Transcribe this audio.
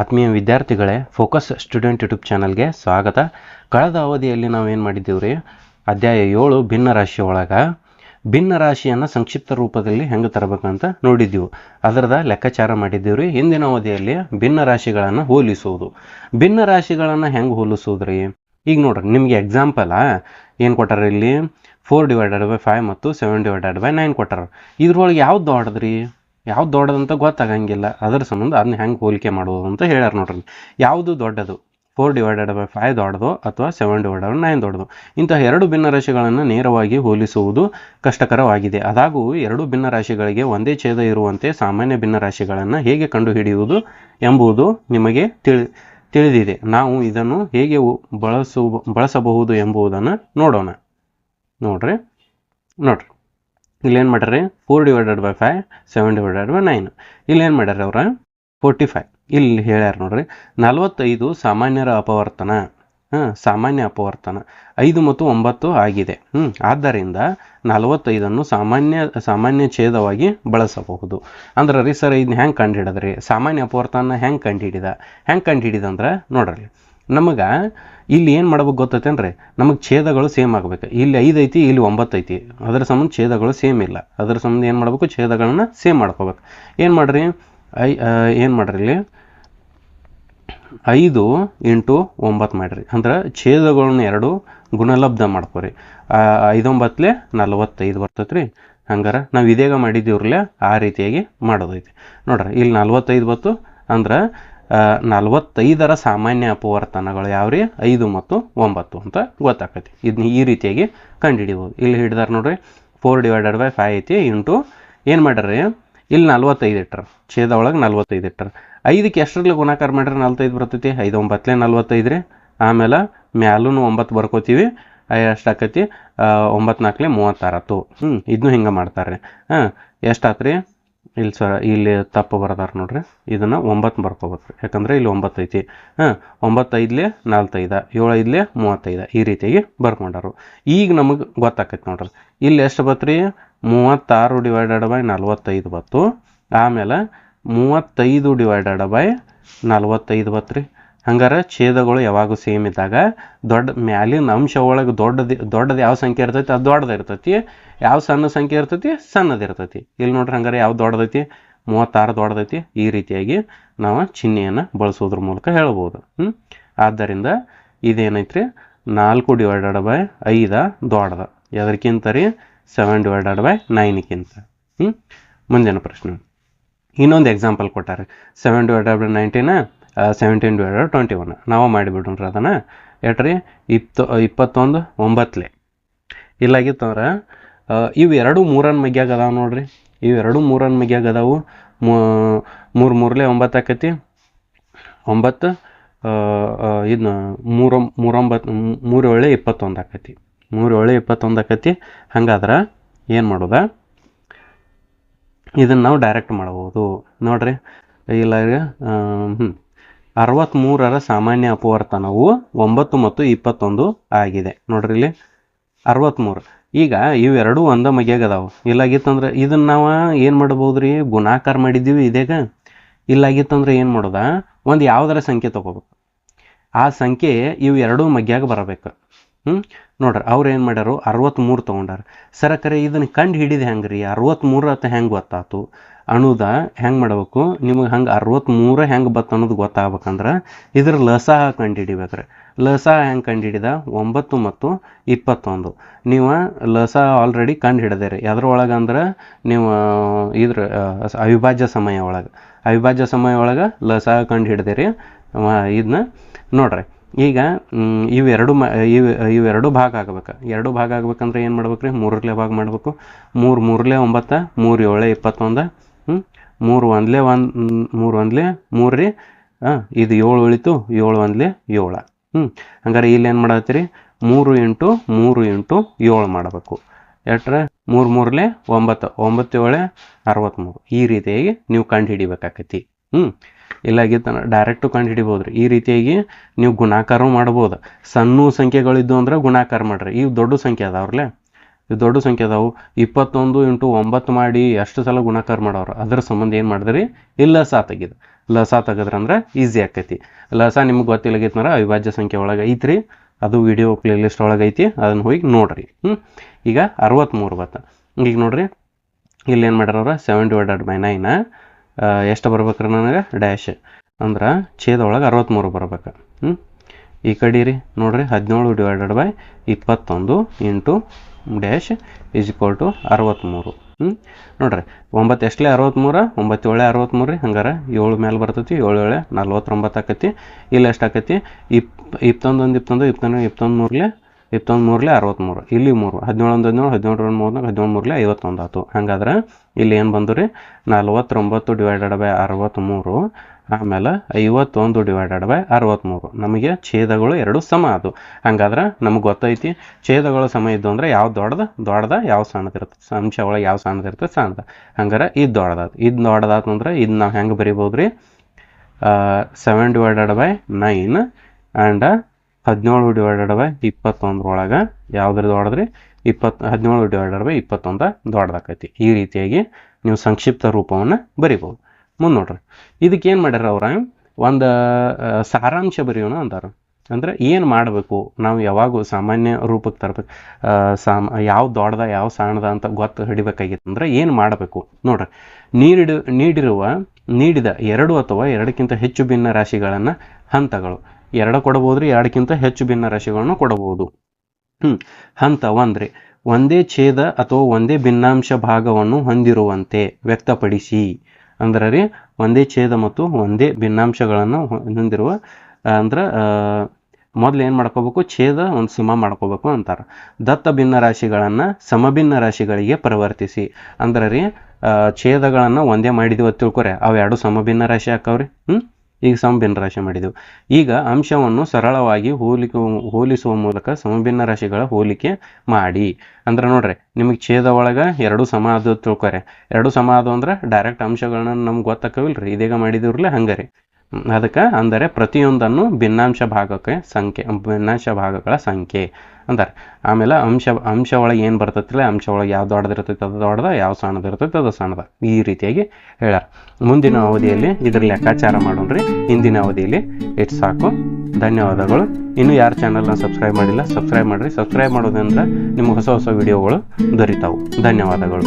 ಆತ್ಮೀಯ ವಿದ್ಯಾರ್ಥಿಗಳೇ focus student YouTube ಚಾನಲ್ಗೆ ಸ್ವಾಗತ. ಕಳೆದ ಅವಧಿಯಲ್ಲಿ ನಾವು ಏನು ಮಾಡಿದ್ದೀವಿ ರೀ ಅಧ್ಯಾಯ ಏಳು, ಭಿನ್ನ ರಾಶಿ ಒಳಗೆ. ಭಿನ್ನ ರಾಶಿಯನ್ನು ಸಂಕ್ಷಿಪ್ತ ರೂಪದಲ್ಲಿ ಹೆಂಗೆ ತರಬೇಕಂತ ನೋಡಿದ್ದೀವಿ. ಅದರದ ಲೆಕ್ಕಾಚಾರ ಮಾಡಿದ್ದೀವಿ ರೀ ಹಿಂದಿನ ಅವಧಿಯಲ್ಲಿ ಭಿನ್ನ ರಾಶಿಗಳನ್ನು ಹೋಲಿಸುವುದು. ಭಿನ್ನ ರಾಶಿಗಳನ್ನು ಹೆಂಗೆ ಹೋಲಿಸೋದು ರೀ ಈಗ ನೋಡ್ರಿ, ನಿಮಗೆ ಎಕ್ಸಾಂಪಲ ಏನು ಕೊಟ್ಟಾರ ಇಲ್ಲಿ? ಫೋರ್ ಡಿವೈಡೆಡ್ ಬೈ ಫೈವ್ ಮತ್ತು ಸೆವೆನ್ ಡಿವೈಡೆಡ್ ಬೈ ನೈನ್ ಕೊಟ್ಟಾರ. ಇದ್ರೊಳಗೆ ಯಾವ್ದು ದೊಡ್ಡದ್ರಿ? ಯಾವ್ದು ದೊಡ್ಡದಂತ ಗೊತ್ತಾಗಂಗಿಲ್ಲ. ಅದರ ಸಂಬಂಧ ಅದನ್ನ ಹೆಂಗೆ ಹೋಲಿಕೆ ಮಾಡೋದು ಅಂತ ಹೇಳ್ಯಾರ ನೋಡ್ರಿ. ಯಾವುದು ದೊಡ್ಡದು? ಫೋರ್ ಡಿವೈಡೆಡ್ ಬೈ ಫೈವ್ ದೊಡ್ಡದು ಅಥವಾ ಸೆವೆನ್ ಡಿವೈಡೆಡ್ ನೈನ್ ದೊಡ್ಡದು? ಇಂತಹ ಎರಡು ಭಿನ್ನ ರಾಶಿಗಳನ್ನು ನೇರವಾಗಿ ಹೋಲಿಸುವುದು ಕಷ್ಟಕರವಾಗಿದೆ. ಅದಾಗೂ ಎರಡು ಭಿನ್ನ ರಾಶಿಗಳಿಗೆ ಒಂದೇ ಛೇದ ಇರುವಂತೆ ಸಾಮಾನ್ಯ ಭಿನ್ನ ರಾಶಿಗಳನ್ನು ಹೇಗೆ ಕಂಡುಹಿಡಿಯುವುದು ಎಂಬುದು ನಿಮಗೆ ತಿಳಿ, ತಿಳಿದಿದೆ. ನಾವು ಇದನ್ನು ಹೇಗೆ ಬಳಸು, ಬಳಸಬಹುದು ಎಂಬುದನ್ನು ನೋಡೋಣ. ನೋಡ್ರಿ? ನೋಡ್ರಿ. ಇಲ್ಲೇನು ಮಾಡ್ಯಾರ four divided by five seven divided by nine ಇಲ್ಲೇನು ಮಾಡ್ಯಾರ ಅವ್ರ? ಫೋರ್ಟಿ ಫೈವ್ ಇಲ್ಲಿ ಹೇಳ್ಯಾರ ನೋಡ್ರಿ, ನಲವತ್ತೈದು ಸಾಮಾನ್ಯರ ಅಪವರ್ತನ. ಹಾಂ ಸಾಮಾನ್ಯ ಅಪವರ್ತನ. ಐದು ಮತ್ತು ಒಂಬತ್ತು ಆಗಿದೆ. ಹ್ಞೂ ಆದ್ದರಿಂದ ನಲವತ್ತೈದನ್ನು ಸಾಮಾನ್ಯ ಸಾಮಾನ್ಯ ಛೇದವಾಗಿ ಬಳಸಬಹುದು. ಅಂದ್ರೆ ರೀ ಸರ್ ಇದನ್ನ ಹೆಂಗೆ ಕಂಡುಹಿಡಿದ್ರಿ? ಸಾಮಾನ್ಯ ಅಪವರ್ತನ ಹೆಂಗೆ ಕಂಡುಹಿಡಿದ? ಹೆಂಗೆ ಕಂಡುಹಿಡಿದಂದ್ರೆ ನೋಡ್ರಿ. ನಮಗೆ ಇಲ್ಲಿ ಏನು ಮಾಡ್ಬೇಕು ಗೊತ್ತೈತೇನ್ರಿ? ನಮಗೆ ಛೇದಗಳು ಸೇಮ್ ಆಗಬೇಕು. ಇಲ್ಲಿ ಐದು ಐತಿ, ಇಲ್ಲಿ ಒಂಬತ್ತು ಐತಿ. ಅದರ ಸಂಬಂಧ ಛೇದಗಳು ಸೇಮ್ ಇಲ್ಲ. ಅದರ ಸಂಬಂಧ ಏನು ಮಾಡಬೇಕು? ಛೇದಗಳನ್ನ ಸೇಮ್ ಮಾಡ್ಕೋಬೇಕು. ಏನು ಮಾಡ್ರಿ? ಐ ಏನು ಮಾಡ್ರಿ ಇಲ್ಲಿ? ಐದು ಇಂಟು ಒಂಬತ್ತು ಮಾಡಿರಿ. ಅಂದ್ರೆ ಛೇದಗಳನ್ನ ಎರಡು ಗುಣಲಬ್ಧ ಮಾಡ್ಕೋರಿ. ಐದೊಂಬತ್ತಲೆ ನಲವತ್ತೈದು ಬರ್ತೈತೆ ರೀ ಹಂಗಾರೆ ನಾವು ಇದೀಗ ಮಾಡಿದ್ದೀವ್ರಲ್ಲೇ, ಆ ರೀತಿಯಾಗಿ ಮಾಡೋದೈತಿ. ನೋಡ್ರಿ, ಇಲ್ಲಿ ನಲ್ವತ್ತೈದು ಬತ್ತು, ಅಂದ್ರೆ ನಲವತ್ತೈದರ ಸಾಮಾನ್ಯ ಅಪವರ್ತನಗಳು ಯಾವ್ರಿ? ಐದು ಮತ್ತು ಒಂಬತ್ತು ಅಂತ ಗೊತ್ತಾಕತಿ ಇದನ್ನ ಈ ರೀತಿಯಾಗಿ ಕಂಡುಹಿಡಿಬೋದು. ಇಲ್ಲಿ ಹಿಡಿದಾರೆ ನೋಡ್ರಿ ಫೋರ್ ಡಿವೈಡೆಡ್ ಬೈ ಫೈವ್ ಐತಿ ಇಂಟು ಏನು ಮಾಡ್ರಿ ಇಲ್ಲಿ ನಲ್ವತ್ತೈದು ಇಟ್ರ, ಛೇದ ಒಳಗೆ ನಲ್ವತ್ತೈದು ಇಟ್ರ. ಐದಕ್ಕೆ ಎಷ್ಟರಲ್ಲಿ ಗುಣಾಕಾರ ಮಾಡ್ರಿ ನಲ್ವತ್ತೈದು ಬರ್ತೈತಿ? ಐದು ಒಂಬತ್ತಲೆ ನಲ್ವತ್ತೈದು ರೀ ಆಮೇಲೆ ಮ್ಯಾಲೂ ಒಂಬತ್ತು ಬರ್ಕೋತೀವಿ. ಎಷ್ಟು ಆಕೈತಿ ಒಂಬತ್ತು ನಾಲ್ಕಲೆ ಮೂವತ್ತಾರತ್ತು. ಹ್ಞೂ ಇದನ್ನು ಹಿಂಗೆ ಮಾಡ್ತಾರೆ ಹಾಂ, ಎಷ್ಟಾತ್ರಿ? ಇಲ್ಲಿ ಸರ, ಇಲ್ಲಿ ತಪ್ಪು ಬರ್ದಾರ ನೋಡ್ರಿ. ಇದನ್ನು ಒಂಬತ್ತು ಬರ್ಕೋಬೇಕು. ಯಾಕಂದ್ರೆ ಇಲ್ಲಿ ಒಂಬತ್ತು ಐತಿ. ಹಾಂ, ಒಂಬತ್ತೈದ್ಲೆ ನಾಲ್ಕೈದ ಏಳು ಐದ್ಲೆ ಮೂವತ್ತೈದು ಈ ರೀತಿಯಾಗಿ ಬರ್ಕೊಂಡಾರು. ಈಗ ನಮಗೆ ಗೊತ್ತಾಕೈತಿ ನೋಡ್ರಿ. ಇಲ್ಲಿ ಎಷ್ಟು ಬತ್ರಿ? ಮೂವತ್ತಾರು ಡಿವೈಡೆಡ್ ಬೈ ನಲ್ವತ್ತೈದು ಬತ್ತು. ಆಮೇಲೆ ಮೂವತ್ತೈದು ಡಿವೈಡೆಡ್ ಬೈ ನಲ್ವತ್ತೈದು ಬತ್ರಿ. ಹಂಗಾರೆ ಛೇದಗಳು ಯಾವಾಗೂ ಸೇಮ್ ಇದ್ದಾಗ ದೊಡ್ಡ ಮ್ಯಾಲಿನ ಅಂಶ ಒಳಗೆ ದೊಡ್ಡದು ದೊಡ್ಡದು ಯಾವ ಸಂಖ್ಯೆ ಇರ್ತೈತಿ, ಅದು ದೊಡ್ಡದು ಇರ್ತೈತಿ. ಯಾವ ಸಣ್ಣ ಸಂಖ್ಯೆ ಇರ್ತೈತಿ, ಸಣ್ಣದು ಇರ್ತೈತಿ. ಇಲ್ಲಿ ನೋಡ್ರಿ ಹಂಗಾರೆ ಯಾವ ದೊಡ್ಡದೈತಿ? ಮೂವತ್ತಾರು ದೊಡ್ಡದೈತಿ. ಈ ರೀತಿಯಾಗಿ ನಾವು ಚಿಹ್ನೆಯನ್ನು ಬಳಸೋದ್ರ ಮೂಲಕ ಹೇಳ್ಬೋದು. ಹ್ಞೂ ಆದ್ದರಿಂದ ಇದೇನೈತ್ರಿ? ನಾಲ್ಕು ಡಿವೈಡೆಡ್ ಬೈ ಐದ ದೊಡ್ಡದ. ಎದಕ್ಕಿಂತ ರೀ? ಸೆವೆನ್ ಡಿವೈಡೆಡ್ ಬೈ ನೈನ್ಕ್ಕಿಂತ ಹ್ಞೂ ಮುಂದಿನ ಪ್ರಶ್ನೆ. ಇನ್ನೊಂದು example ಕೊಟ್ಟಾರೆ. Seven divided by nineteen seventeen divided twenty one ನಾವು ಮಾಡಿಬಿಡ್ರಿ ಅದನ್ನು. ಎಟ್ರಿ ಇಪ್ತ ಇಪ್ಪತ್ತೊಂದು ಒಂಬತ್ತಲೆ ಇಲ್ಲಾಗಿತ್ತಂದ್ರೆ ಇವು ಎರಡು ಮೂರನ್ನು ಮಗ್ಯಾಗ ಅದಾವೆ ನೋಡ್ರಿ. ಇವು ಎರಡು ಮೂರನ್ ಮಗ್ಯಾಗ ಅದಾವು. ಮೂರು ಮೂರಲೆ ಒಂಬತ್ತು ಆಕೈತಿ. ಒಂಬತ್ತು ಇದನ್ನ ಮೂರ, ಮೂರೊಂಬತ್ತು, ಮೂರು ಏಳೆ ಇಪ್ಪತ್ತೊಂದು ಆಕೈತಿ. ಮೂರು ಏಳೆ ಇಪ್ಪತ್ತೊಂದು ಆಕೈತಿ. ಹಂಗಾದ್ರೆ ಏನು ಮಾಡೋದ? ಇದನ್ನು ನಾವು ಡೈರೆಕ್ಟ್ ಮಾಡ್ಬೋದು ನೋಡ್ರಿ, ಇಲ್ಲ ಹ್ಞೂ ಅರವತ್ತ್ಮೂರರ ಸಾಮಾನ್ಯ ಅಪವರ್ತನವು ಒಂಬತ್ತು ಮತ್ತು ಇಪ್ಪತ್ತೊಂದು ಆಗಿದೆ. ನೋಡ್ರಿ ಇಲ್ಲಿ. ಅರವತ್ತ್ಮೂರು ಈಗ ಇವೆರಡೂ ಒಂದ ಮಗ್ಯಾಗದಾವು ಇಲ್ಲಾಗಿತ್ತಂದ್ರೆ ಇದನ್ನ ನಾವು ಏನು ಮಾಡ್ಬೋದು ರೀ ಗುಣಾಕಾರ ಮಾಡಿದ್ದೀವಿ ಇದೇಗ. ಇಲ್ಲಾಗಿತ್ತಂದ್ರೆ ಏನು ಮಾಡೋದ? ಒಂದು ಯಾವುದರ ಸಂಖ್ಯೆ ತಗೋಬೇಕು. ಆ ಸಂಖ್ಯೆ ಇವು ಎರಡೂ ಮಗ್ಯಾಗ ಬರಬೇಕು. ಹ್ಞೂ ನೋಡ್ರಿ, ಅವ್ರು ಏನು ಮಾಡ್ಯಾರು? ಅರವತ್ತ್ಮೂರು ತೊಗೊಂಡಾರ. ಸರ ಕರೆ ಇದನ್ನ ಕಂಡು ಹಿಡಿದು ಹೆಂಗೆ ರೀ ಅರವತ್ತ್ಮೂರು ಅಂತ ಹೆಂಗೆ ಗೊತ್ತಾತು? ಅನ್ನೋದ ಹೆಂಗೆ ಮಾಡ್ಬೇಕು? ನಿಮಗೆ ಹಂಗೆ ಅರವತ್ತ್ಮೂರು ಹೆಂಗೆ ಬತ್ತ ಅನ್ನೋದು ಗೊತ್ತಾಗ್ಬೇಕಂದ್ರೆ ಇದ್ರ ಲಸಾಹ ಕಂಡು ಹಿಡಿಬೇಕ್ರಿ. ಲಸ ಹೆಂಗೆ ಕಂಡು ಹಿಡಿದ? ಒಂಬತ್ತು ಮತ್ತು ಇಪ್ಪತ್ತೊಂದು. ನೀವು ಲಸಾಹ ಆಲ್ರೆಡಿ ಕಂಡು ಹಿಡಿದಿರಿ. ಎದ್ರೊಳಗೆ ಅಂದ್ರೆ ನೀವು ಇದ್ರ ಅವಿಭಾಜ್ಯ ಸಮಯ ಒಳಗೆ. ಅವಿಭಾಜ್ಯ ಸಮಯ ಒಳಗೆ ಲಸಾಹ ಕಂಡು ಹಿಡಿದಿರಿ. ಇದನ್ನ ನೋಡ್ರಿ. ಈಗ ಇವೆರಡು ಮ, ಇವು ಇವೆರಡು ಭಾಗ ಆಗ್ಬೇಕು. ಎರಡು ಭಾಗ ಆಗ್ಬೇಕಂದ್ರೆ ಏನು ಮಾಡ್ಬೇಕು ರೀ ಮೂರರಲ್ಲೇ ಭಾಗ ಮಾಡಬೇಕು. ಮೂರು ಮೂರಲೇ ಒಂಬತ್ತು, ಮೂರು ಏಳೆ ಇಪ್ಪತ್ತೊಂದು ಹ್ಞೂ ಮೂರು ಒಂದ್ಲೆ ಒಂದು ಮೂರು ಒಂದ್ಲೆ ಮೂರು ರೀ, ಹಾಂ, ಇದು ಏಳು ಉಳಿತು, ಏಳು ಒಂದ್ಲೆ ಏಳು ಹ್ಞೂ ಹಂಗಾರೆ ಇಲ್ಲಿ ಏನು ಮಾಡತ್ತೀರಿ? ಮೂರು ಇಂಟು ಮೂರು ಇಂಟು ಏಳು ಮಾಡಬೇಕು. ಎಟ್ರ? ಮೂರು ಮೂರಲೆ ಒಂಬತ್ತು ಒಂಬತ್ತು ಏಳೆ ಅರವತ್ತ್ಮೂರು ಈ ರೀತಿಯಾಗಿ ನೀವು ಕಂಡು ಹಿಡಿಬೇಕಾಕತಿ ಹ್ಞೂ ಇಲ್ಲಾಗಿತ್ತು ಡೈರೆಕ್ಟು ಕಂಡು ಹಿಡಿಬೋದು ರೀ ಈ ರೀತಿಯಾಗಿ ನೀವು ಗುಣಾಕಾರ ಮಾಡ್ಬೋದು. ಸಣ್ಣ ಸಂಖ್ಯೆಗಳಿದ್ದು ಅಂದ್ರೆ ಗುಣಾಕಾರ ಮಾಡ್ರಿ. ಇವು ದೊಡ್ಡ ಸಂಖ್ಯೆ ಅದಾವ್ರಲ್ಲೇ. ಇವು ದೊಡ್ಡ ಸಂಖ್ಯೆ ಅದಾವು. ಇಪ್ಪತ್ತೊಂದು ಇಂಟು ಒಂಬತ್ತು ಮಾಡಿ ಎಷ್ಟು ಸಲ ಗುಣಾಕಾರ ಮಾಡೋರು? ಅದ್ರ ಸಂಬಂಧ ಏನು ಮಾಡಿದ್ರಿ? ಇಲ್ಲ, ಸಾ ತೆಗೆದು. ಲಸ ತೆಗೆದ್ರಂದ್ರೆ ಈಸಿ ಆಕೈತಿ. ಲಸ ನಿಮ್ಗೆ ಗೊತ್ತಿಲ್ಲಗಿತ್ತಂದ್ರೆ ಅವಿಭಾಜ್ಯ ಸಂಖ್ಯೆ ಒಳಗೆ ಐತ್ರಿ. ಅದು ವಿಡಿಯೋ ಪ್ಲೇಲಿಸ್ಟ್ ಒಳಗೆ ಐತಿ. ಅದನ್ನು ಹೋಗಿ ನೋಡ್ರಿ. ಹ್ಞೂ ಈಗ ಅರವತ್ತ್ಮೂರು ಬತ್ತ. ಈಗ ನೋಡ್ರಿ. ಇಲ್ಲಿ ಏನು ಮಾಡ್ಯಾರ ಸೆವೆನ್ ಡಿವೈಡೆಡ್ ಬೈ ನೈನ್ ಎಷ್ಟು ಬರ್ಬೇಕ್ರಿ ನನಗೆ? ಡ್ಯಾಶ್ ಅಂದ್ರೆ ಛೇದೊಳಗೆ ಅರವತ್ತ್ಮೂರು ಬರ್ಬೇಕು. ಹ್ಞೂ ಈ ಕಡೆ ರೀ, ನೋಡಿರಿ, ಹದಿನೇಳು ಡಿವೈಡೆಡ್ ಬೈ ಇಪ್ಪತ್ತೊಂದು into dash is equal to ಅರವತ್ತ್ಮೂರು ಹ್ಞೂ ನೋಡಿರಿ, ಒಂಬತ್ತು ಎಷ್ಟಲೇ ಅರವತ್ತ್ಮೂರು ಒಂಬತ್ತೇಳೆ ಅರವತ್ತ್ಮೂರು ರೀ, ಹಂಗಾರೆ ಏಳು ಮೇಲೆ ಬರ್ತೈತಿ ಏಳು ಏಳೆ ನಲ್ವತ್ತೊಂಬತ್ತು ಆಕೈತಿ. ಇಲ್ಲಿ ಎಷ್ಟು ಆಕೈತಿ? ಇಪ್, ಇಪ್ಪತ್ತೊಂದು ಒಂದು ಇಪ್ಪತ್ತೊಂದು ಇಪ್ಪತ್ತೊಂದು ಇಪ್ಪತ್ತೊಂದು ಮೂರಲೆ ಇಪ್ಪತ್ತೊಂದು ಮೂರಲೆ ಅರವತ್ತ್ಮೂರು ಇಲ್ಲಿ ಮೂರು. ಹದಿನೇಳು ಒಂದು ಹದಿನೇಳು ಹದಿನೇಳು ಒಂದು ಮೂರ್ನಾಗ ಹದಿನೇಳು ಮೂರಲೆ ಐವತ್ತೊಂದು ಆಯ್ತು ಹಂಗಾದ್ರೆ ಇಲ್ಲಿ ಏನು ಬಂದು ರೀ? ನಲ್ವತ್ತೊಂಬತ್ತು ಡಿವೈಡೆಡ್ ಬೈ ಅರವತ್ತ್ಮೂರು ಆಮೇಲೆ ಐವತ್ತೊಂದು ಡಿವೈಡೆಡ್ ಬೈ ಅರವತ್ತ್ಮೂರು ನಮಗೆ ಛೇದಗಳು ಎರಡು ಸಮ ಅದು. ಹಂಗಾದ್ರೆ ನಮಗೆ ಗೊತ್ತೈತಿ, ಛೇದಗಳು ಸಮ ಇದ್ದು ಅಂದ್ರೆ ಯಾವ ದೊಡ್ಡದ? ದೊಡ್ಡದ ಯಾವ ಸಣ್ಣದಿರುತ್ತೆ ಅಂಶ ಒಳಗೆ ಯಾವ ಸಣ್ಣದಿರುತ್ತೆ ಸಣ್ಣದ. ಹಂಗಾರೆ ಇದು ದೊಡ್ಡದಾದ ಇದು ದೊಡ್ಡದಾತು ಅಂದ್ರೆ ಇದು ನಾವು ಹೆಂಗೆ ಬರಿಬೋದು ರೀ? Seven divided by nine and ಹದಿನೇಳು ಡಿವೈಡೆಡ್ ಬೈ ಇಪ್ಪತ್ತೊಂದರೊಳಗೆ ಯಾವ್ದ್ರ ದೊಡ್ಡದ್ರಿ ಇಪ್ಪತ್ತು ಹದಿನೇಳು ಡಿವೈಡೆಡ್ ಬೈ ಇಪ್ಪತ್ತೊಂದು ದೊಡ್ಡದಾಕೈತಿ. ಈ ರೀತಿಯಾಗಿ ನೀವು ಸಂಕ್ಷಿಪ್ತ ರೂಪವನ್ನು ಬರಿಬೋದು. ಮುಂದೆ ನೋಡ್ರಿ. ಇದಕ್ಕೆ ಏನು ಮಾಡ್ಯಾರ ಅವ್ರ? ಒಂದು ಸಾರಾಂಶ ಬರೆಯೋಣ ಅಂತಾರ ಅಂದ್ರೆ ಏನು ಮಾಡಬೇಕು? ನಾವು ಯಾವಾಗೂ ಸಾಮಾನ್ಯ ರೂಪಕ್ಕೆ ತರಬೇಕು ಸಾಮ, ಯಾವ ದೊಡ್ಡದ, ಯಾವ ಸಣ್ಣದ ಅಂತ ಗೊತ್ತು ಹಿಡಿಬೇಕಾಗಿತ್ತು ಅಂದ್ರೆ ಏನು ಮಾಡಬೇಕು? ನೋಡ್ರಿ. ನೀಡಿಡು, ನೀಡಿರುವ, ನೀಡಿದ ಎರಡು ಅಥವಾ ಎರಡಕ್ಕಿಂತ ಹೆಚ್ಚು ಭಿನ್ನ ರಾಶಿಗಳನ್ನು ಹಂತಗಳು. ಎರಡು ಕೊಡಬಹುದು ರೀ, ಎರಡಕ್ಕಿಂತ ಹೆಚ್ಚು ಭಿನ್ನ ರಾಶಿಗಳನ್ನು ಕೊಡಬಹುದು. ಹಂತ ಒಂದ್ರೆ ಒಂದೇ ಛೇದ ಅಥವಾ ಒಂದೇ ಭಿನ್ನಾಂಶ ಭಾಗವನ್ನು ಹೊಂದಿರುವಂತೆ ವ್ಯಕ್ತಪಡಿಸಿ. ಅಂದ್ರೆ ರೀ, ಒಂದೇ ಛೇದ ಮತ್ತು ಒಂದೇ ಭಿನ್ನಾಂಶಗಳನ್ನು ಹೊಂದಿರುವ, ಅಂದ್ರೆ ಮೊದಲು ಏನು ಮಾಡ್ಕೋಬೇಕು? ಛೇದ ಒಂದು ಸಮ ಮಾಡ್ಕೋಬೇಕು ಅಂತಾರೆ. ದತ್ತ ಭಿನ್ನ ರಾಶಿಗಳನ್ನು ಸಮಭಿನ್ನ ರಾಶಿಗಳಿಗೆ ಪರಿವರ್ತಿಸಿ. ಅಂದ್ರೆ ರೀ ಛೇದಗಳನ್ನು ಒಂದೇ ಮಾಡಿದ್ವಿ ತಿಳ್ಕೊರೆ. ಅವೆರಡು ಸಮಭಿನ್ನ ರಾಶಿ ಹಾಕವ್ರಿ ಹ್ಞೂ ಈಗ ಸಮಭಿನ್ನ ರಾಶಿ ಮಾಡಿದೆವು. ಈಗ ಅಂಶವನ್ನು ಸರಳವಾಗಿ ಹೋಲಿಕೆ, ಹೋಲಿಸುವ ಮೂಲಕ ಸಮಭಿನ್ನ ರಾಶಿಗಳ ಹೋಲಿಕೆ ಮಾಡಿ. ಅಂದ್ರೆ ನೋಡ್ರಿ, ನಿಮಗೆ ಛೇದ ಒಳಗೆ ಎರಡು ಸಮ ಅದು ತಿಳ್ಕೊರೆ ಎರಡು ಸಮ ಅದು ಅಂದ್ರೆ ಡೈರೆಕ್ಟ್ ಅಂಶಗಳನ್ನ ನಮ್ಗೆ ಗೊತ್ತಾಕವಿಲ್ರಿ. ಇದೀಗ ಮಾಡಿದಿವ್ರಲ್ಲ ಹಂಗಾರೆ. ಅದಕ್ಕೆ ಅಂದರೆ ಪ್ರತಿಯೊಂದನ್ನು ಭಿನ್ನಾಂಶ ಭಾಗಕ್ಕೆ ಸಂಖ್ಯೆ ಭಿನ್ನಾಂಶ ಭಾಗಗಳ ಸಂಖ್ಯೆ ಅಂತಾರೆ. ಆಮೇಲೆ ಅಂಶ ಅಂಶ ಒಳಗೆ ಏನು ಬರ್ತೈತಿಲ್ಲ ಅಂಶ ಒಳಗೆ ಯಾವ ದೊಡ್ಡದಿರ್ತೈತೆ ಅದು ದೊಡ್ಡದ ಯಾವ ಸಣ್ಣದಿರ್ತೈತೆ ಅದು ಸಣ್ಣದ ಈ ರೀತಿಯಾಗಿ ಹೇಳ್ಯಾರ. ಮುಂದಿನ ಅವಧಿಯಲ್ಲಿ ಇದ್ರ ಲೆಕ್ಕಾಚಾರ ಮಾಡೋಣ್ರಿ. ಹಿಂದಿನ ಅವಧಿಯಲ್ಲಿ ಇಟ್ ಸಾಕು. ಧನ್ಯವಾದಗಳು. ಇನ್ನೂ ಯಾರು ಚಾನಲ್ನ ಸಬ್ಸ್ಕ್ರೈಬ್ ಮಾಡಿಲ್ಲ ಸಬ್ಸ್ಕ್ರೈಬ್ ಮಾಡಿರಿ. ಸಬ್ಸ್ಕ್ರೈಬ್ ಮಾಡೋದ್ರಿಂದ ನಿಮ್ಗೆ ಹೊಸ ಹೊಸ ವಿಡಿಯೋಗಳು ದೊರೀತಾವು. ಧನ್ಯವಾದಗಳು.